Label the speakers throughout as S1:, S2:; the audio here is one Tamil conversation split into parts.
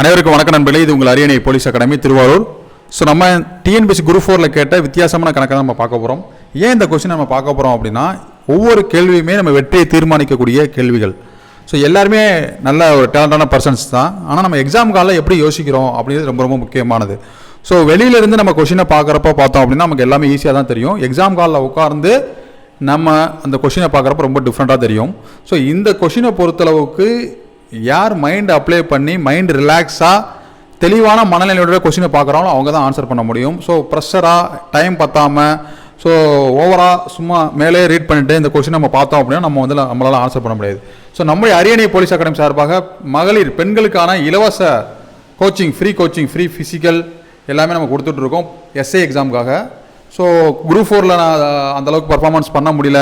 S1: அனைவருக்கும் வணக்கம் நண்பர்களே. இது உங்கள் அரியணை போலீஸ் அகாடமி திருவாரூர். ஸோ நம்ம டிஎன்பிசி குரூப் ஃபோரில் கேட்ட வித்தியாசமான கணக்கை தான் நம்ம பார்க்க போகிறோம் ஏன் இந்த கொஸ்டின் நம்ம பார்க்க போகிறோம் அப்படின்னா ஒவ்வொரு கேள்வியுமே நம்ம வெற்றியை தீர்மானிக்கக்கூடிய கேள்விகள். ஸோ எல்லாருமே நல்ல ஒரு டேலண்டான பர்சன்ஸ் தான். ஆனால் நம்ம எக்ஸாம் காலில் எப்படி யோசிக்கிறோம் அப்படிங்கிறது ரொம்ப ரொம்ப முக்கியமானது. ஸோ வெளியிலேருந்து நம்ம கொஷினை பார்க்குறப்ப பார்த்தோம் அப்படின்னா நமக்கு எல்லாமே ஈஸியாக தான் தெரியும். எக்ஸாம் காலில் உட்கார்ந்து நம்ம அந்த கொஷினை பார்க்குறப்ப ரொம்ப டிஃப்ரெண்ட்டாக தெரியும். ஸோ இந்த கொஷினை பொறுத்தளவுக்கு யார் மைண்ட் அப்ளை பண்ணி மைண்ட் ரிலாக்ஸாக தெளிவான மனநிலையோட கொஷினை பார்க்குறாங்களோ அவங்க தான் ஆன்சர் பண்ண முடியும். ஸோ ப்ரெஷராக டைம் பற்றாமல் ஸோ ஓவராக சும்மா மேலே ரீட் பண்ணிட்டு இந்த கொஷின் நம்ம பார்த்தோம் அப்படின்னா நம்ம வந்து நம்மளால் ஆன்சர் பண்ண முடியாது. ஸோ நம்முடைய அரியணை போலீஸ் அகாடமி சார்பாக மகளிர் பெண்களுக்கான இலவச coaching free coaching free physical எல்லாமே நம்ம கொடுத்துட்ருக்கோம் எஸ்ஏ எக்ஸாமுக்காக ஸோ குரூப் ஃபோரில் நான் அந்தளவுக்கு பர்ஃபார்மன்ஸ் பண்ண முடியல.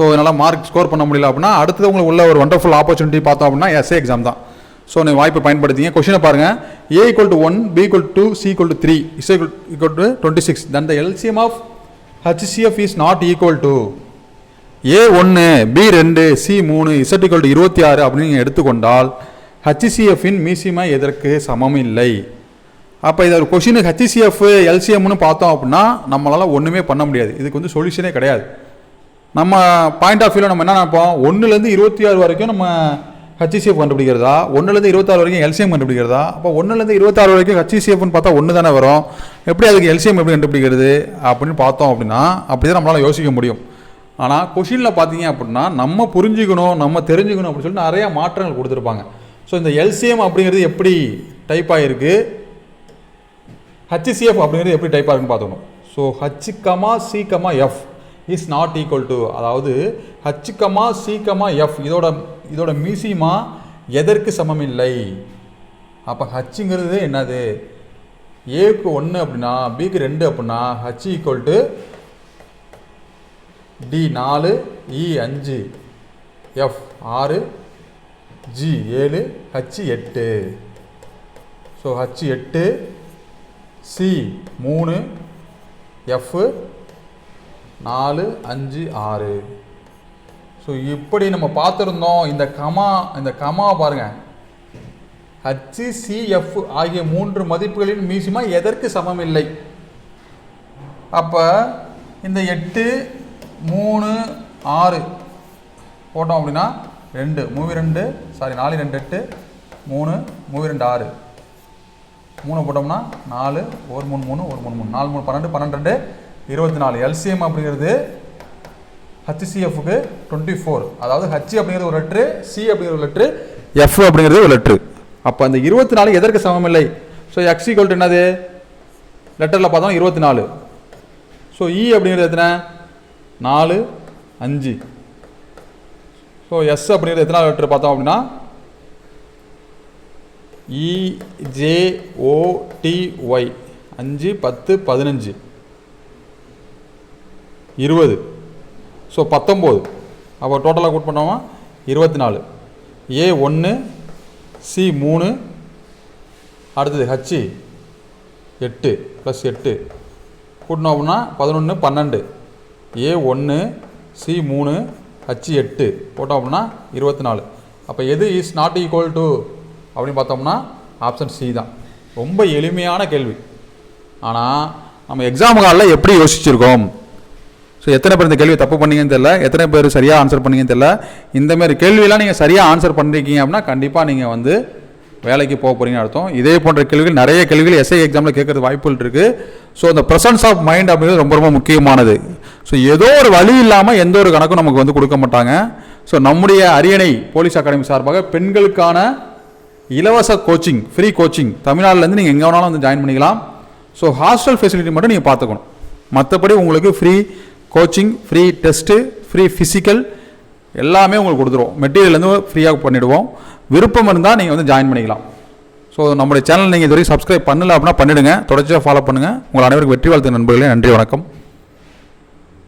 S1: ஸோ என்னால் மார்க் ஸ்கோர் பண்ண முடியல அப்படின்னா அடுத்தது உங்களுக்கு உள்ள ஒரு வண்டர்ஃபுல் ஆப்பர்ச்சுனிட்டி பார்த்தோம் அப்படின்னா எஸ்ஏ எக்ஸாம் தான். ஸோ நீ வாய்ப்பை பயன்படுத்திங்க. கொஷினை பாருங்கள் A equal to one B equal to C equal to three is equal to twenty six then the LCM of HCF is not equal to A ஒன்று பி ரெண்டு சி மூணு இசட் ஈக்குவல் டு இருபத்தி ஆறு அப்படின்னு எடுத்துக்கொண்டால் ஹச்சிசிஎஃபின் மீசிமா எதற்கு சமம் இல்லை. அப்போ இதை ஒரு கொஷினு ஹச்சிசிஎஃப் எல்சிஎம்னு பார்த்தோம் அப்படின்னா நம்மளால் ஒன்றுமே பண்ண முடியாது. இதுக்கு வந்து சொல்யூஷனே கிடையாது. நம்ம பாயிண்ட் ஆஃப் வியூவில் நம்ம என்ன நினைப்போம் ஒன்றுலேருந்து இருபத்தி ஆறு வரைக்கும் நம்ம ஹச்சிசிஎஃப் கண்டுபிடிக்கிறதா? ஒன்றுலேருந்து இருபத்தாறு வரைக்கும் எல்சிஎம் கண்டுபிடிக்கிறதா? அப்போ ஒன்றுலேருந்து இருபத்தாறு வரைக்கும் ஹச்சிசிஎஃப்னு பார்த்தா ஒன்று தானே வரும்? எப்படி அதுக்கு எல்சிஎம் எப்படி கண்டுபிடிக்கிறது? அப்படின்னு பார்த்தோம் அப்படின்னா அப்படி தான் நம்மளால் யோசிக்க முடியும். ஆனால் கொஷினில் பார்த்தீங்க அப்படின்னா நம்ம புரிஞ்சுக்கணும் நம்ம தெரிஞ்சுக்கணும் அப்படின்னு சொல்லிட்டு நிறையா மாற்றங்கள் கொடுத்துருப்பாங்க. ஸோ இந்த எல்சிஎம் அப்படிங்கிறது எப்படி டைப் ஆகிருக்கு ஹச்சிசிஎஃப் அப்படிங்கிறது எப்படி டைப் ஆகுன்னு பார்த்துக்கணும். So H comma C comma F is not equal to அதாவது ஹச்சுக்கமா சீக்கமா எஃப் இதோட இதோட மியூசியமா எதற்கு சமம் இல்லை அப்போ ஹச்சுங்கிறது என்னது? ஏக்கு ஒன்று அப்படின்னா பிக்கு ரெண்டு அப்படின்னா ஹச் ஈக்குவல் டு டி நாலு இ அஞ்சு எஃப் ஆறு ஜி ஏழு ஹச் எட்டு. ஸோ ஹச் எட்டு சி மூணு எஃப் நாலு அஞ்சு ஆறு. ஸோ இப்படி நம்ம பார்த்துருந்தோம் இந்த கமா இந்த கமா பாருங்கள் ஹச் சிஎஃப் ஆகிய மூன்று மதிப்புகளின் மீசிமா எதற்கு சமம் இல்லை அப்போ இந்த எட்டு மூணு ஆறு போட்டோம் அப்படின்னா ரெண்டு மூவி ரெண்டு சாரி நாலு ரெண்டு எட்டு மூணு மூவி ரெண்டு ஆறு. மூணு போட்டோம்னா நாலு ஒரு மூணு மூணு ஒரு மூணு மூணு. நாலு மூணு பன்னெண்டு பன்னெண்டு ரெண்டு இருபத்தி நாலு எல்சிஎம் அப்படிங்கிறது ஹச்சிசிஎஃப்க்கு டுவெண்ட்டி ஃபோர் அதாவது ஹச் அப்படிங்கிறது ஒரு லெட்ரு சி அப்படிங்கிற ஒரு லெட்ரு எஃப் அப்படிங்கிறது ஒரு லெட்ரு அப்போ அந்த இருபத்தி நாலு எதற்கு சமம் இல்லை ஸோ எக்ஸ் ஈக்குவல் என்னது? லெட்டரில் பார்த்தோம் இருபத்தி நாலு ஸோ இ e அப்படிங்கிறது எத்தனை? நாலு அஞ்சு. ஸோ எஸ் அப்படிங்கிறது எத்தனை லெட்டர் பார்த்தோம் அப்படின்னா? இஜேஓடிஒய் அஞ்சு பத்து பதினஞ்சு. இருபது. ஸோ பத்தொம்போது. அப்போ டோட்டலாக கூட் பண்ணோமா? இருபத்தி நாலு ஏ ஒன்று சி மூணு அடுத்தது ஹச்சு எட்டு ப்ளஸ் எட்டு. கூட்டினோம் அப்படின்னா பதினொன்று பன்னெண்டு. ஏ ஒன்று சி மூணு ஹச்சு எட்டு. போட்டோம் அப்படின்னா இருபத்தி நாலு அப்போ எது இஸ் நாட் ஈக்குவல் டு அப்படின்னு பார்த்தோம்னா ஆப்ஷன் சி தான். ரொம்ப எளிமையான கேள்வி. ஆனால் நம்ம எக்ஸாம் காலில் எப்படி யோசிச்சிருக்கோம்? ஸோ எத்தனை பேர் இந்த கேள்வி தப்பு பண்ணீங்கன்னு தெரியல. எத்தனை பேர் சரியாக ஆன்சர் பண்ணீங்கன்னு தெரியல. இந்தமாரி கேள்வியெல்லாம் நீங்கள் சரியாக ஆன்சர் பண்ணிருக்கீங்க அப்படின்னா கண்டிப்பாக நீங்கள் வந்து வேலைக்கு போக போகிறீங்கன்னு அர்த்தம். இதே போன்ற கேள்விகள் நிறைய கேள்விகள் எஸ்ஐ எக்ஸாமில் கேட்கறது வாய்ப்புகள் இருக்குது ஸோ அந்த ப்ரெசன்ஸ் ஆஃப் மைண்ட் அப்படிங்கிறது ரொம்ப ரொம்ப முக்கியமானது. ஸோ ஏதோ ஒரு வழி இல்லாமல் எந்த ஒரு கணக்கும் நமக்கு வந்து கொடுக்க மாட்டாங்க. ஸோ நம்முடைய அரியணை போலீஸ் அகாடமி சார்பாக பெண்களுக்கான இலவச கோச்சிங் ஃப்ரீ கோச்சிங் தமிழ்நாட்டிலேருந்து நீங்கள் எங்கே வேணாலும் வந்து ஜாயின் பண்ணிக்கலாம். ஸோ ஹாஸ்டல் ஃபெசிலிட்டி மட்டும் நீங்கள் பார்த்துக்கணும். மற்றபடி உங்களுக்கு free coaching free test free physical எல்லாமே உங்களுக்கு கொடுத்துருவோம் மெட்டீரியல்லேருந்து ஃப்ரீயாக பண்ணிவிடுவோம் விருப்பம் இருந்தால் நீங்கள் வந்து ஜாயின் பண்ணிக்கலாம். ஸோ நம்மளுடைய சேனல் நீங்கள் இது வரைக்கும் சப்ஸ்கிரைப் பண்ணல அப்படின்னா பண்ணிவிடுங்க தொடர்ச்சியாக ஃபாலோ பண்ணுங்கள் உங்கள் அனைவருக்கும் வெற்றி வாழ்த்து நண்பர்களே. நன்றி வணக்கம்.